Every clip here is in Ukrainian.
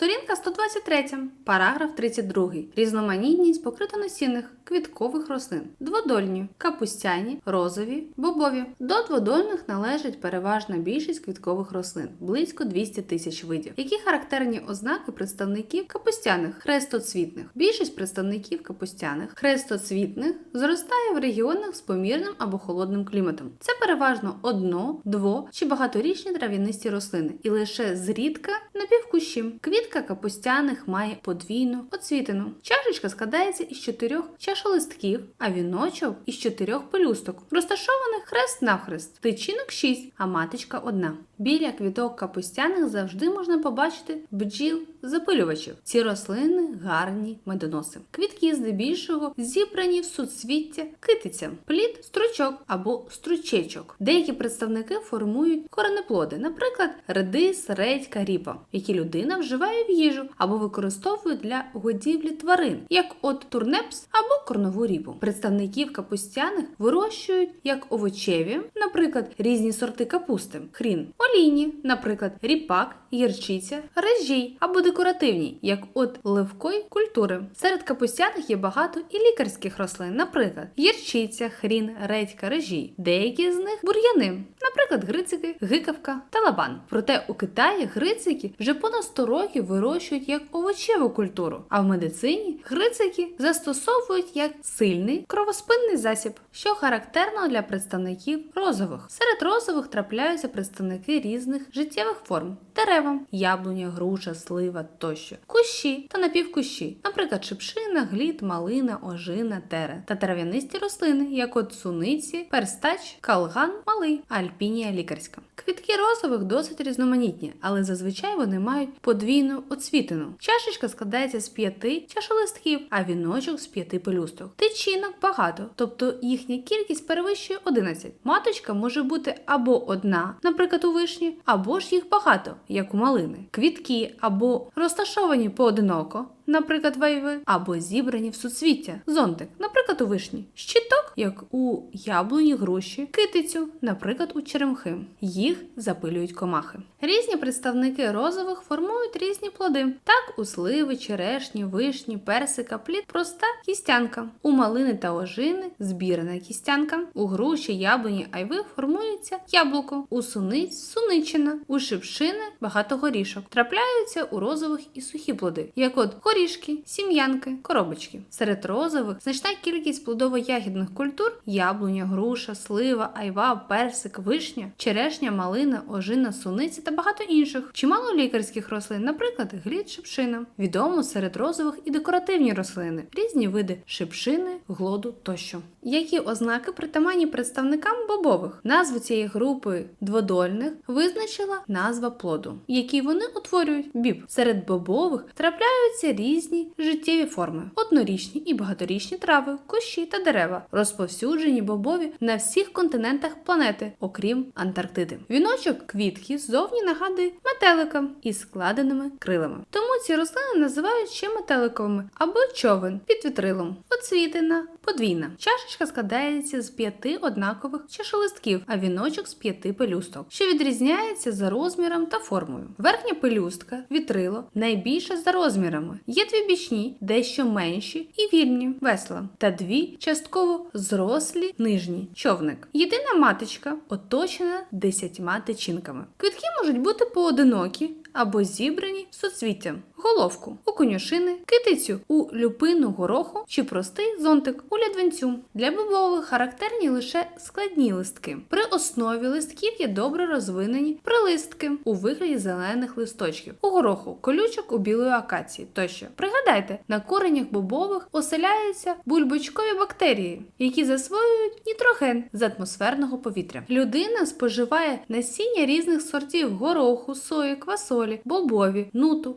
Сторінка 123, параграф 32. Різноманітність покритоносінних квіткових рослин. Дводольні, капустяні, розові, бобові. До дводольних належить переважна більшість квіткових рослин близько 200 тисяч видів. Які характерні ознаки представників капустяних хрестоцвітних? Більшість представників капустяних хрестоцвітних зростає в регіонах з помірним або холодним кліматом. Це переважно одно, дво чи багаторічні трав'янисті рослини, і лише зрідка напівкущі. Квітка капустяних має подвійну оцвітину. Чашечка складається із чотирьох чашолистків, а віночок із чотирьох пелюсток, розташованих хрест навхрест. Тичинок шість, а маточка одна. Біля квіток капустяних завжди можна побачити бджіл запилювачів. Ці рослини гарні медоноси. Квітки здебільшого зібрані в суцвіття китиця, плід стручок або стручечок. Деякі представники формують коренеплоди, наприклад, редис, редька, ріпа, які людина вживає в їжу або використовує для годівлі тварин, як от турнепс або корнову ріпу. Представників капустяних вирощують як овочеві, наприклад, різні сорти капусти, хрін, олійні, наприклад, ріпак, гірчиця, режій або декоративні, як от левкої культури. Серед капустяних є багато і лікарських рослин, наприклад, гірчиця, хрін, редька, режій. Деякі з них бур'яни, наприклад, грицики, гикавка та лабан. Проте у Китаї грицики вже понад 100 років вирощують як овочеву культуру, а в медицині грицики застосовують як сильний кровоспинний засіб, що характерно для представників розових. Серед розових трапляються представники різних життєвих форм: дерева, яблуня, груша, слива тощо, кущі та напівкущі, наприклад, шипшина, глід, малина, ожина, тере та трав'янисті рослини, як от суниці, перстач, калган, малий, альпінія лікарська. Квітки розових досить різноманітні, але зазвичай вони мають подвійну оцвітину. Чашечка складається з п'яти чашолистків, а віночок з п'яти пелюсток. Тичинок багато, тобто їхня кількість перевищує 11. Маточка може бути або одна, наприклад, у вишні, або ж їх багато, як у малини. Квітки або розташовані поодиноко. Наприклад, вейви, або зібрані в суцвіття, зонтик, наприклад, у вишні, щиток, як у яблуні, груші, китицю, наприклад, у черемхи. Їх запилюють комахи. Різні представники розових формують різні плоди. Так, у сливи, черешні, вишні, персика, плід проста кістянка. У малини та ожини збірна кістянка. У груші, яблуні, айви формується яблуко. У суниць суничина. У шипшини багато горішок. Трапляються у розових і сухі плоди, як от горішки, сім'янки, коробочки. Серед розових значна кількість плодово-ягідних культур: яблуня, груша, слива, айва, персик, вишня, черешня, малина, ожина, суниця та багато інших. Чимало лікарських рослин, наприклад, глід шипшина. Відомо серед розових і декоративні рослини, різні види шипшини, глоду тощо. Які ознаки притаманні представникам бобових? Назву цієї групи дводольних визначила назва плоду, який вони утворюють біб. Серед бобових трапляються різні життєві форми: однорічні і багаторічні трави, кущі та дерева, розповсюджені бобові на всіх континентах планети, окрім Антарктиди. Віночок квітки ззовні нагадує метелика із складеними крилами. Тому ці рослини називають ще метеликовими або човен під вітрилом. Оцвітина подвійна. Чашечка складається з п'яти однакових чашолистків, а віночок з п'яти пелюсток, що відрізняється за розміром та формою. Верхня пелюстка, вітрило, найбільша за розмірами. Є дві бічні, дещо менші і вільні весла, та дві частково зрослі нижні човник. Єдина маточка оточена десятьма тичинками. Квітки можуть бути поодинокі або зібрані суцвіттям. Головку у конюшини, китицю у люпину гороху чи простий зонтик у лядвинцю. Для бобових характерні лише складні листки. При основі листків є добре розвинені прилистки у вигляді зелених листочків, у гороху, колючок у білої акації тощо. Пригадайте, на коренях бобових оселяються бульбочкові бактерії, які засвоюють нітроген з атмосферного повітря. Людина споживає насіння різних сортів гороху, сої, квасолі, бобові, нуту,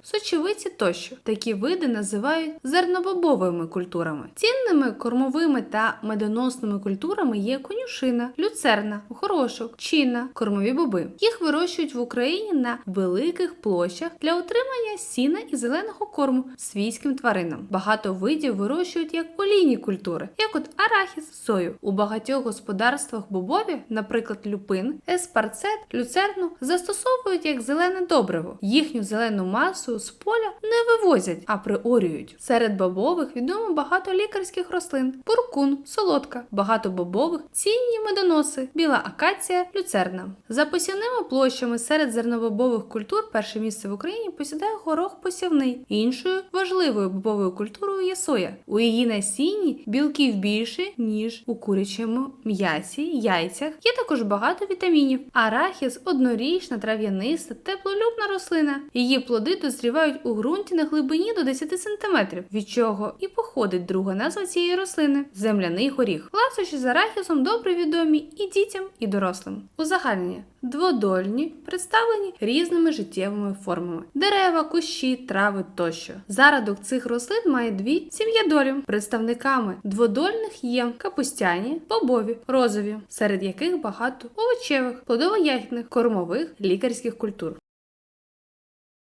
сочевиці тощо. Такі види називають зернобобовими культурами. Цінними кормовими та медоносними культурами є конюшина, люцерна, горошок, чина, кормові боби. Їх вирощують в Україні на великих площах для отримання сіна і зеленого корму свійським тваринам. Багато видів вирощують як олійні культури, як от арахіс, сою. У багатьох господарствах бобові, наприклад, люпин, еспарцет, люцерну, застосовують як зелене добриво. Їхню зелену масу з поля поля не вивозять, а приорюють. Серед бобових відомо багато лікарських рослин: буркун, солодка, багато бобових, цінні медоноси, біла акація, люцерна. За посівними площами серед зернобобових культур перше місце в Україні посідає горох посівний. Іншою важливою бобовою культурою є соя. У її насінні білків більше, ніж у курячому м'ясі, яйцях. Є також багато вітамінів. Арахіс однорічна, трав'яниста, теплолюбна рослина. Її плоди дозрівають у ґрунті на глибині до 10 см, від чого і походить друга назва цієї рослини земляний горіх. Ласощі з арахісом добре відомі і дітям, і дорослим. Узагальнення дводольні представлені різними життєвими формами: дерева, кущі, трави тощо. Зародок цих рослин має дві сім'ядолі. Представниками дводольних є капустяні, бобові, розові, серед яких багато овочевих, плодово-ягідних, кормових, лікарських культур.